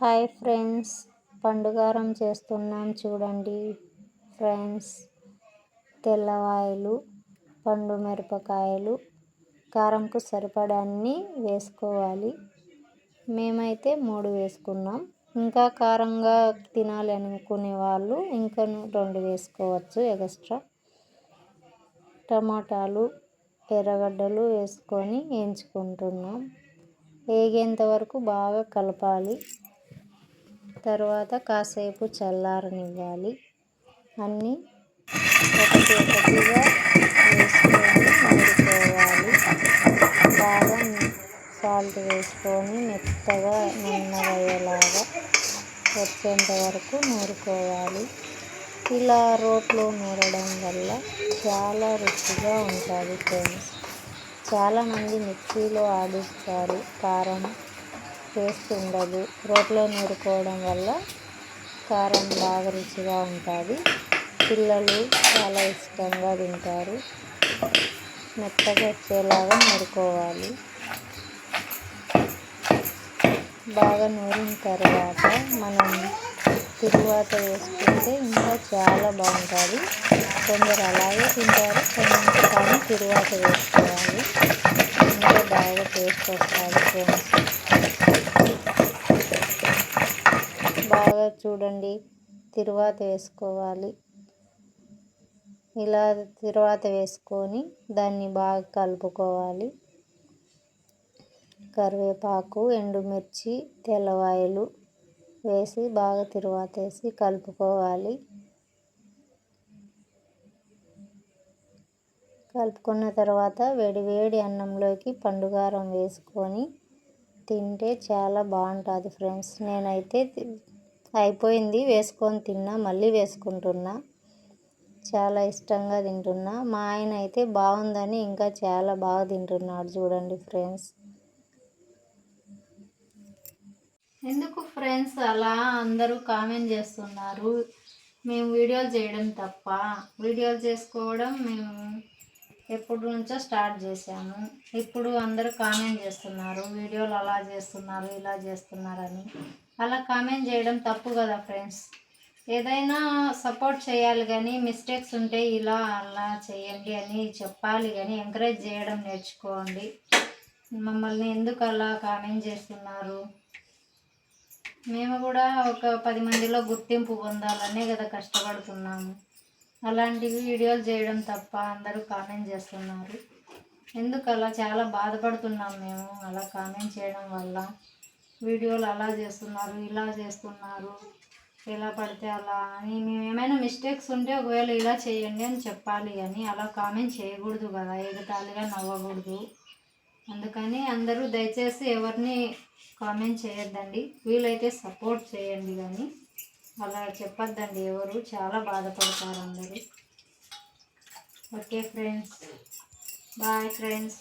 Hi friends పండుగారం చేస్తున్నాం చూడండి. Friends తెల్లవాయలు పండు మిరపకాయలు కారంకు సరిపడాన్ని వేసుకోవాలి. మేమైతే మూడు వేసుకున్నాం. ఇంకా కారంగా తినాలి అనుకునే వాళ్ళు ఇంకా రెండు వేసుకోవచ్చు ఎక్స్ట్రా. టమాటాలు ఎర్రగడ్డలు వేసుకొని వేయించుకుంటున్నాం. వేగేంత వరకు బాగా కలపాలి. తర్వాత కాసేపు చల్లారనివ్వాలి. అన్నీ ఒకటి ఒకటిగా వేసుకొని నూరుకోవాలి బాగా సాల్ట్ వేసుకొని మెత్తగా నున్నగయ్యేలాగా వచ్చేంత వరకు నూరుకోవాలి. ఇలా రోట్లో నూరడం వల్ల చాలా రుచిగా ఉంటుంది ఫ్రెండ్స్. చాలామంది మిక్సీలో ఆడిస్తారు కారం. టేస్ట్ ఉండదు రోట్లో నూరుకోవడం వల్ల కారం బాగా రుచిగా ఉంటుంది. పిల్లలు చాలా ఇష్టంగా తింటారు. మెత్తగా వచ్చేలాగా నూరుకోవాలి. బాగా నూరిన తర్వాత మనం తిరువాత వేసుకుంటే ఇంకా చాలా బాగుంటుంది. కొందరు అలాగే తింటారు కొంచెం కానీ తిరువాత వేసుకోవాలి. ఇంకా బాగా టేస్ట్ వస్తుంది ఫ్రెండ్స్. బాగా చూడండి. తిరువాత వేసుకోవాలి. ఇలా తిరువాత వేసుకొని దాన్ని బాగా కలుపుకోవాలి. కరివేపాకు ఎండుమిర్చి తెల్లవాయలు వేసి బాగా తిరువాత వేసి కలుపుకోవాలి. కలుపుకున్న తర్వాత వేడి వేడి అన్నంలోకి పండుగారం వేసుకొని తింటే చాలా బాగుంటుంది ఫ్రెండ్స్. నేనైతే అయిపోయింది వేసుకొని తిన్నా మళ్ళీ వేసుకుంటున్నా. చాలా ఇష్టంగా తింటున్నా. మా ఆయన అయితే బాగుందని ఇంకా చాలా బాగా తింటున్నాడు చూడండి ఫ్రెండ్స్. ఎందుకు ఫ్రెండ్స్ అలా అందరూ కామెంట్ చేస్తున్నారు? మేము వీడియోలు చేయడం తప్ప. వీడియోలు చేసుకోవడం మేము ఎప్పుడు నుంచో స్టార్ట్ చేశాము ఇప్పుడు అందరూ కామెంట్ చేస్తున్నారు వీడియోలు అలా చేస్తున్నారు ఇలా చేస్తున్నారని. అలా కామెంట్ చేయడం తప్పు కదా ఫ్రెండ్స్. ఏదైనా సపోర్ట్ చేయాలి కానీ మిస్టేక్స్ ఉంటే ఇలా అలా చేయండి అని చెప్పాలి కానీ ఎంకరేజ్ చేయడం నేర్చుకోండి. మమ్మల్ని ఎందుకు అలా కామెంట్ చేస్తున్నారు? మేము కూడా ఒక పది మందిలో గుర్తింపు పొందాలనే కదా కష్టపడుతున్నాము. అలాంటివి వీడియోలు చేయడం తప్ప అందరూ కామెంట్ చేస్తున్నారు. ఎందుకు అలా? చాలా బాధపడుతున్నాం మేము. అలా కామెంట్ చేయడం వల్ల వీడియోలు అలా చేస్తున్నారు ఇలా చేస్తున్నారు ఎలా పడితే అలా అని. మేము ఏమైనా మిస్టేక్స్ ఉంటే ఒకవేళ ఇలా చేయండి అని చెప్పాలి అని. అలా కామెంట్ చేయకూడదు కదా. ఎగతాళిగా నవ్వకూడదు. అందుకని అందరూ దయచేసి ఎవరిని కామెంట్ చేయొద్దండి. వీలైతే సపోర్ట్ చేయండి కానీ. అలా చెప్పొద్దండి ఎవరు? చాలా బాధపడతారు అందరూ. Okay friends. Bye friends.